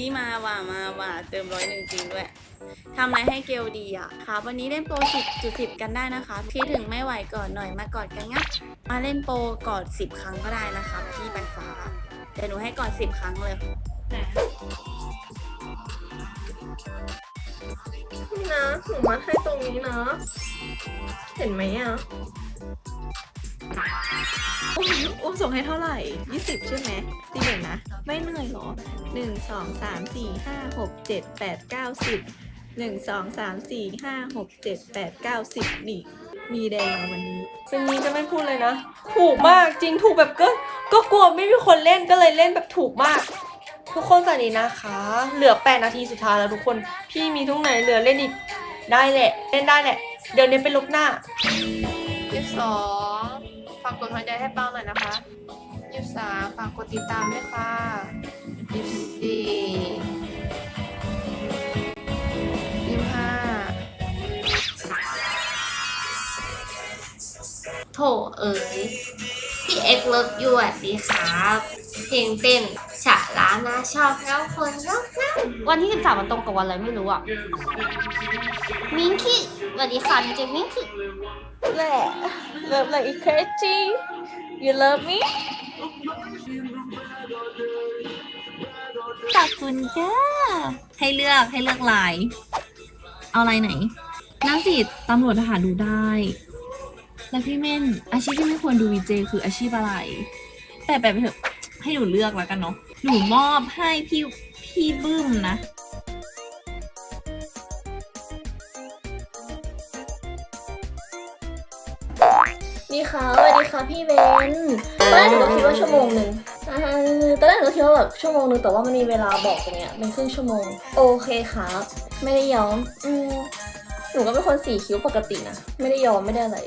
ยมาว่ะมาว่ะเติมร้อยหนึ่งจริงด้วยทำอะไรให้เกลดีอะครับวันนี้เล่นโปร10.10กันได้นะคะคิดถึงไม่ไหวก่อนหน่อยมากอดกันงับมาเล่นโปรกอด10ครั้งก็ได้นะคะพี่ใบฟ้าเดี๋ยวหนูให้กอด10ครั้งเลยนี่นะหนูมัดให้ตรงนี้นะ เห็นไหมอะ อุ้มอุ้มส่งให้เท่าไหร่ 20 ใช่ไหมตีเดี๋ยวนะ ไม่เหนื่อยเหรอ 1 2 3 4 5 6 7 8 9 10 1 2 3 4 5 6 7 8 9 10 นี่ มีแดงวันนี้เป็นนี้จะไม่พูดเลยนะ ถูกมากจริงถูกแบบก็ ก็กลัวไม่มีคนเล่นก็เลยเล่นแบบถูกมาก ทุกคนสวัสดีนะคะ เหลือ 8 นาทีสุดท้ายแล้วทุกคน พี่มีทุกไหนเหลือเล่นอีก ได้แหละ เล่นได้แหละ เดี๋ยวเนี้ไปลบหน้ายี่สองากกดหัวใจให้เป้าหน่อยนะคะยี่สามฝากกดติดตามด้วยค่ะยี่สี่ยี่ห้าโถเอ๋ยพี่เอ็กเลิฟยูสวัสดีครับ เพลงเต้นฉะล้านะชอบแล้วคนรักนะ วันที่ 13 มันตรงกับวันอะไรไม่รู้อะ มิงคีสวัสดีค่ะดีเจมิงคีแหละ love like a crazy you love me ขอบคุณจ้าให้เลือกให้เลือกลาย เอาลายไหนนั่งสิตำรวจทหารดูได้ แล้วพี่เม่น อาชีพที่ไม่ควรดูวีเจคืออาชีพอะไร แต่แบบไปเถอะให้หนูเลือกแล้วกันเนาะหนูมอบให้พี่ พี่บึ้มนะ นี่ค่ะสวัสดีค่ะพี่เบนตอนแรกหนูก็คิดว่าชั่วโมงหนึ่งอ่าตอนแรกหนูก็คิดว่าแบบชั่วโมงหนึ่งแต่ว่ามันมีเวลาบอกตรงเนี้ยเป็นครึ่งชั่วโมง โอเคครับ ไม่ได้ย้อม อืมหนูก็เป็นคนสีคิ้วปกตินะ ไม่ได้ย้อมไม่ได้อะไร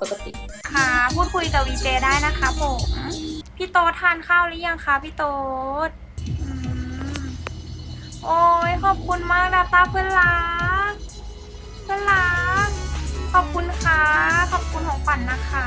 ปกติ ค่ะ พูดคุยกับวีเจได้นะคะผม พี่โตทานข้าวหรือยังคะพี่โตดอืม โอ้ยขอบคุณมากดาต้าเพื่อนรัก เพื่อนรัก ขอบคุณค่ะ ขอบคุณของฝันนะคะ